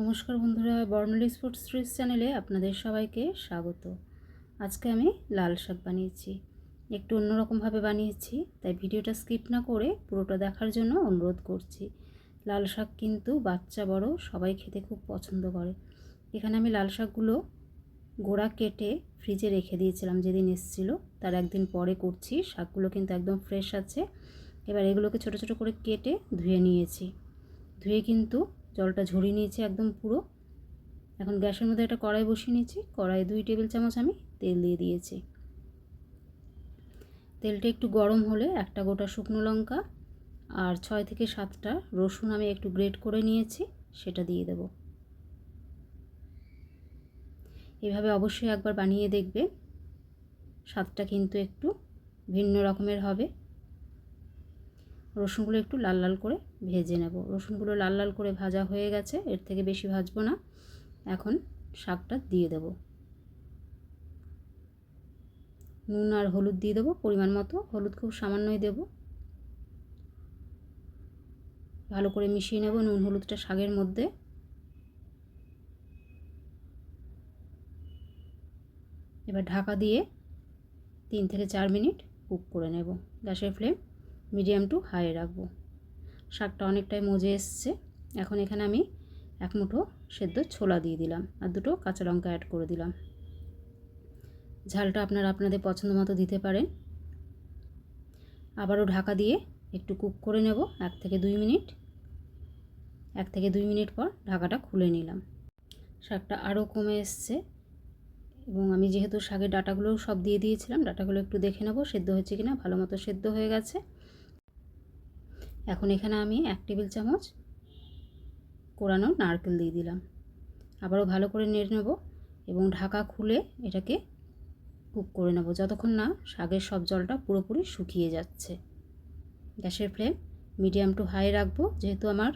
নমস্কার বন্ধুরা, বর্ণালী sports trees চ্যানেলে আপনাদের সবাইকে স্বাগত। আজকে আমি লাল শাক বানিয়েছি। একটু অন্যরকমভাবে বানিয়েছি, তাই ভিডিওটা স্কিপ না করে পুরোটা দেখার জন্য অনুরোধ করছি। লাল শাক কিন্তু বাচ্চা বড়, সবাই খেতে খুব পছন্দ করে। এখানে আমি লাল শাকগুলো গোড়া কেটে ফ্রিজে রেখে দিয়েছিলাম যেদিন এসেছিল। তার একদিন পরে করছি, শাকগুলো কিন্তু একদম ফ্রেশ আছে। এবার এগুলোকে ছোট ছোট করে কেটে ধুয়ে নিয়েছি। ধুয়ে কিন্তু জলটা ঝরিয়ে নিয়েছি একদম পুরো। এখন গ্যাসের মধ্যে একটা কড়াই বসিয়ে নিয়েছি। কড়াই দুই টেবিল চামচ আমি তেল দিয়ে দিয়েছি। তেলটা একটু গরম হলে একটা গোটা শুকনো লঙ্কা আর ছয় থেকে সাতটা রসুন আমি একটু গ্রেট করে নিয়েছি, সেটা দিয়ে দেব। এভাবে অবশ্যই একবার বানিয়ে দেখবে। স্বাদটা কিন্তু একটু ভিন্ন রকমের হবে। রসুনগুলো একটু লাল লাল করে ভেজে নেব। রসুনগুলো লাল লাল করে ভাজা হয়ে গেছে, এর থেকে বেশি ভাজবো না। এখন শাকটা দিয়ে দেব। নুন আর হলুদ দিয়ে দেবো, পরিমাণ মতো। হলুদ খুব সামান্যই দেব। ভালো করে মিশিয়ে নেব নুন হলুদটা শাকের মধ্যে। এবার ঢাকা দিয়ে তিন থেকে চার মিনিট কুক করে নেব। গ্যাসের ফ্লেম মিডিয়াম টু হাই রাখব। শাকটা অনেকটাই মজে এসছে। এখন এখানে আমি এক মুঠো সেদ্ধ ছোলা দিয়ে দিলাম আর দুটো কাঁচা লঙ্কা অ্যাড করে দিলাম। ঝালটা আপনারা আপনাদের পছন্দ মতো দিতে পারেন। আবারও ঢাকা দিয়ে একটু কুক করে নেব, এক থেকে দুই মিনিট। এক থেকে দুই মিনিট পর ঢাকাটা খুলে নিলাম। শাকটা আরও কমে এসছে এবং আমি যেহেতু শাকের ডাটাগুলোও সব দিয়ে দিয়েছিলাম, ডাটাগুলো একটু দেখে নেব, সেদ্ধ হয়েছে কিনা, ভালো মতো সেদ্ধ হয়ে গেছে। এখন এখানে আমি এক টেবিল চামচ কোরানো নারকেল দিয়ে দিলাম। আবারও ভালো করে নেড়ে নেব এবং ঢাকা খুলে এটাকে কুক করে নেব যতক্ষণ না শাকের সব জলটা পুরোপুরি শুকিয়ে যাচ্ছে। গ্যাসের ফ্লেম মিডিয়াম টু হাই রাখব, যেহেতু আমার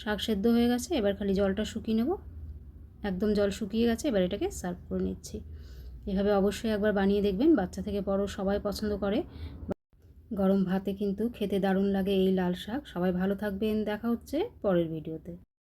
শাক সেদ্ধ হয়ে গেছে, এবার খালি জলটা শুকিয়ে নেব। একদম জল শুকিয়ে গেছে, এবার এটাকে সার্ভ করে নিচ্ছি। এভাবে অবশ্যই একবার বানিয়ে দেখবেন, বাচ্চা থেকে বড় সবাই পছন্দ করে। গরম ভাতে কিন্তু খেতে দারুণ লাগে এই লাল শাক। সবাই ভালো থাকবেন, দেখা হচ্ছে পরের ভিডিওতে।